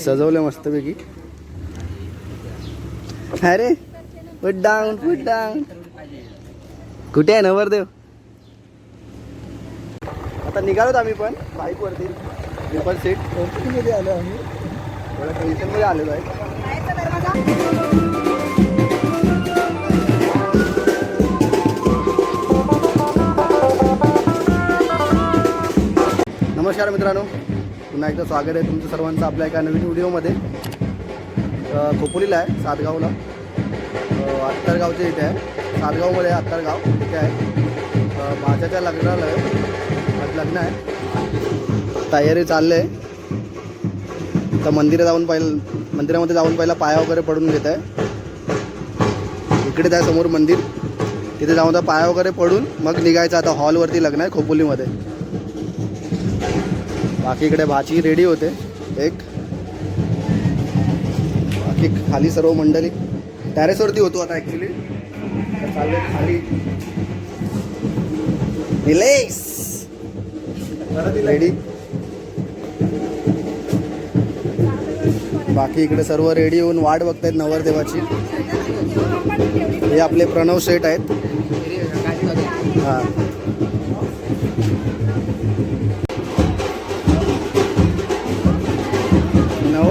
सजवले मस्तपैकी. अरे फुट डाऊन फुट डाऊन कुठे आहे नवरदेव? आता निघालोत आम्ही पण बाईक वरती. ट्रिपल सीटमध्ये आलो आम्ही. थोड्या टेन्शनमध्ये आलेलो आहे नमस्कार मित्रांनो. पुन्हा एकदा स्वागत आहे तुमचं सर्वांचं आपल्या एका नवीन व्हिडिओमध्ये. अ, खोपोलीला आहे सातगावला. अ, अत्तरगावच्या इथे आहे. सातगावमध्ये आहे अत्तरगाव. तिथे आहे. माझ्याच्या लग्नाला आहे. लग्न आहे. तयारी चालली आहे तर मंदिरात जाऊन पहिलं मंदिरामध्ये जाऊन पहिला पाया वगैरे पडून घेत आहे. इकडे आहे समोर मंदिर. तिथे जाऊन पाया वगैरे पडून मग निघायचं आता हॉलवरती लग्न आहे खोपोलीमध्ये. बाकी इकडे भाची रेडी होते. एक. बाकी खाली सर्व मंडळी. टॅरेसवरती होतो आता ॲक्च्युली चालले खाली. रेडी बाकी इकडे सर्व रेडी होऊन वाट बघतायत नवरदेवाची. हे आपले प्रणव सेट आहेत. हां.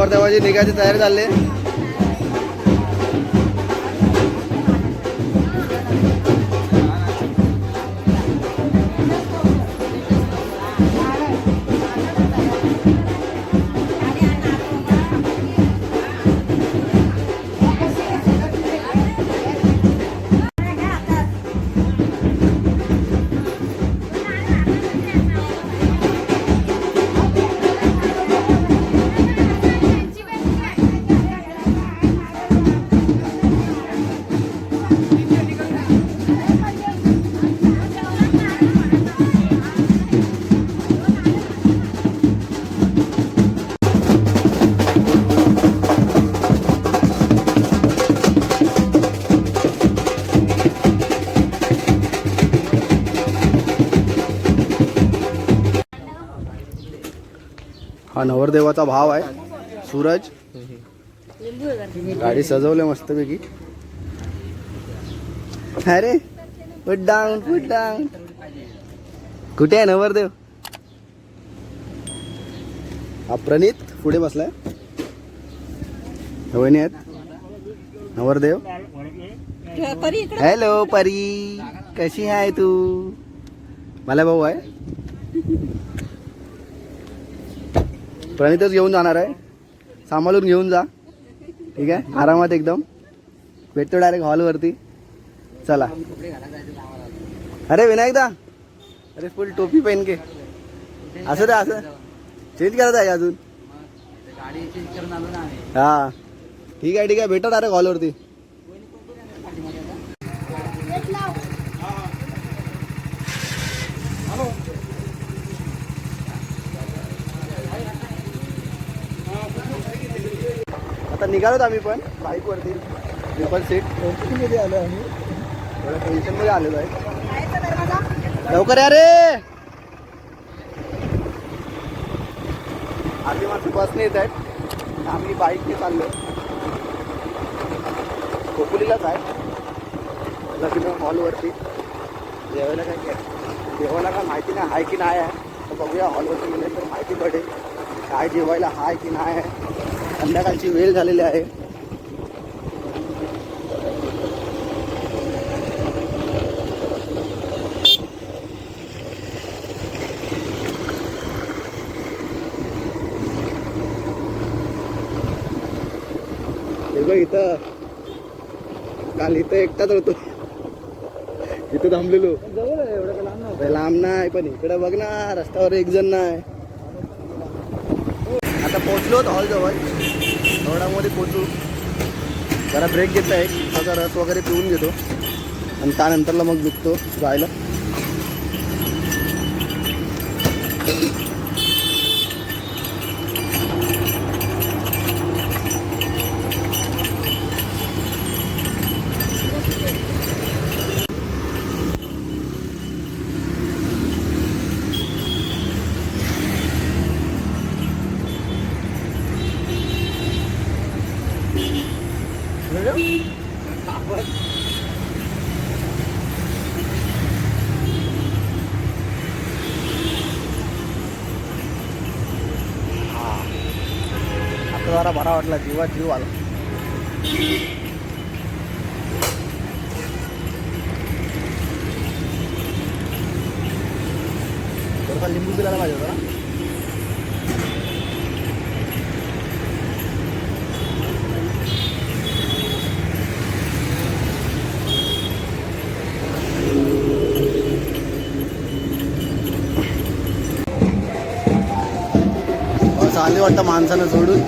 नवरदेवाची निघायची तयारी चालली हा नवरदेवाचा भाव आहे. सूरज. गाडी सजवले मस्तपैकी. अरे फुट डाऊन फुट डाऊन कुठे आहे नवरदेव? हा प्रणित पुढे बसलाय. वहिनी आहेत. नवरदेव. हॅलो परी. कशी आहे तू? मला भाऊ आहे. प्रणितच घेऊन जाणार आहे. सांभाळून घेऊन जा. ठीक आहे? आरामात एकदम. भेटतो डायरेक्ट हॉलवरती चला. अरे विनायकदा अरे फुल टोपी पेन के. असं रे असं चेंज करायचं आहे अजून? हा. ठीक आहे ठीक आहे. भेटतो डायरेक्ट हॉलवरती निघालोत आम्ही पण. बाईकवरती. ट्रिपल सीटमध्ये आलो आम्ही. थोड्या टेन्शनमध्ये आलेलो आहे. लवकर या रे! आधी माणसं बसने येत आहेत. आम्ही बाईकने चाललो. खोपोलीलाच आहे. लग्न हॉलवरती जेवायला काय काय? जेवायला काय माहिती नाही आहे की नाही आहे. तर बघूया हॉलवरती गेले तर माहिती पडेल. काय जेवायला आहे की नाही आहे. संध्याकाळची वेळ झालेली आहे. इथं. काल इथं एकटाच होतो. इथं थांबलेलो. जवळ लांब नाही पण इकडे बघ ना रस्त्यावर एक जण नाही. आता पोचलो हॉल जवळ थोड्यामध्ये पोचू जरा ब्रेक घेतला आहे त्याचा रस वगैरे पिऊन घेतो. आणि त्यानंतरला मग निघतो जायला आता बरा वाटला जीवा जीव आला. थोडासा लिंबू पिलायला पाहिजे होता ना असं आले वाटतं माणसानं सोडून.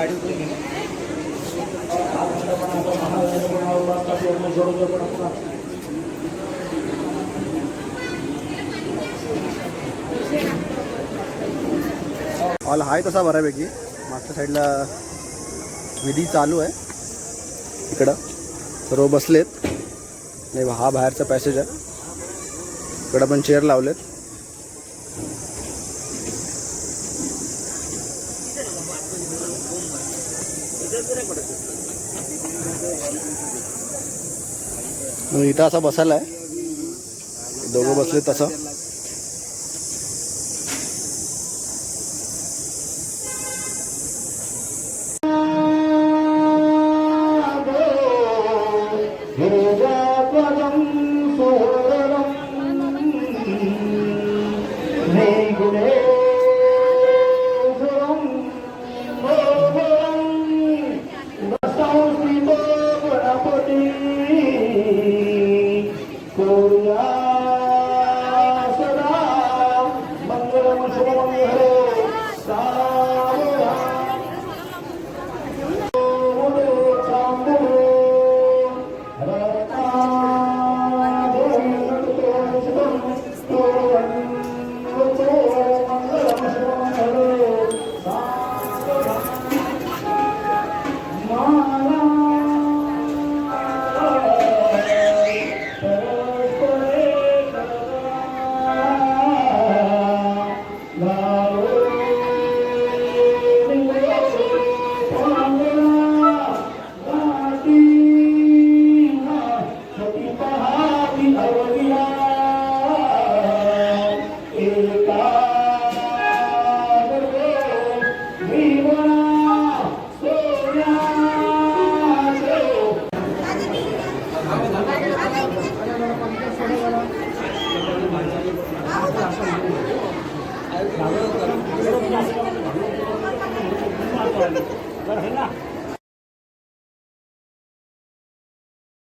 हॉल आहे तसा बऱ्यापैकी. मागच्या साईडला विधी चालू आहे. इकडं. सर्व बसलेत. नाही हा बाहेरचा पॅसेज आहे. इकडं पण चेअर लावलेत. इथं असा बसायला आहे दोघं बसले तसं Hey.